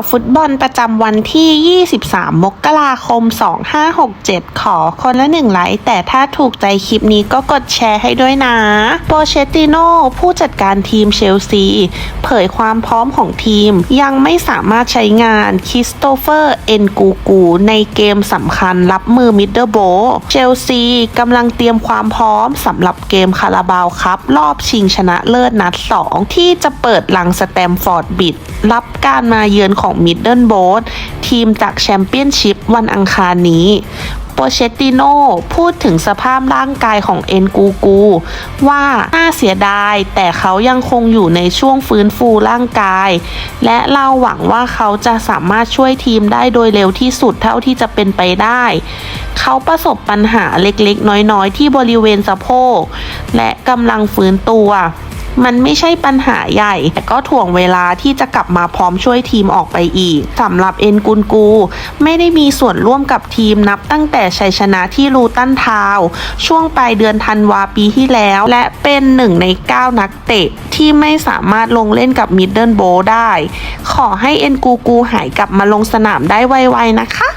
าวฟุตบอลประจำวันที่ 23 มกราคม 2567 ขอคนละหนึ่งไลค์แต่ถ้าถูกใจคลิปนี้ก็กดแชร์ให้ด้วยนะโปเชตติโนผู้จัดการทีมเชลซี เผยความพร้อมของทีม ยังไม่สามารถใช้งานคริสโตเฟอร์ เอ็นกูกู ในเกมสำคัญรับมือมิดเดิลโบเชลซีกำลังเตรียมความพร้อมสำหรับเกมคาราบาวครับ รอบชิงชนะเลิศนัด 2 ที่จะเปิดหลังสแตมฟอร์ดบิด รับการมาเยือนของมิดเดิลโบสทีมจากแชมเปี้ยนชิพวันอังคารนี้โปเชตติโนพูดถึงสภาพร่างกายของเอ็นกูกู ว่าน่าเสียดาย แต่เขายังคงอยู่ในช่วงฟื้นฟูร่างกาย และเราหวังว่าเขาจะสามารถช่วยทีมได้โดยเร็วที่สุดเท่าที่จะเป็นไปได้ เขาประสบปัญหาเล็กๆ น้อยๆ ที่บริเวณสะโพก และกำลังฟื้นตัว มันไม่ใช่ปัญหาใหญ่ แต่ก็ถ่วงเวลาที่จะกลับมาพร้อมช่วยทีมออกไปอีกสำหรับเอ็นกุนกู ไม่ได้มีส่วนร่วมกับทีมนับตั้งแต่ชัยชนะที่ลูตันทาว ช่วงปลายเดือนธันวาปีที่แล้ว และเป็นหนึ่งใน 9 นักเตะ ที่ไม่สามารถลงเล่นกับมิดเดิลโบได้ ขอให้เอ็นกูกูหายกลับมาลงสนามได้ไวๆนะคะ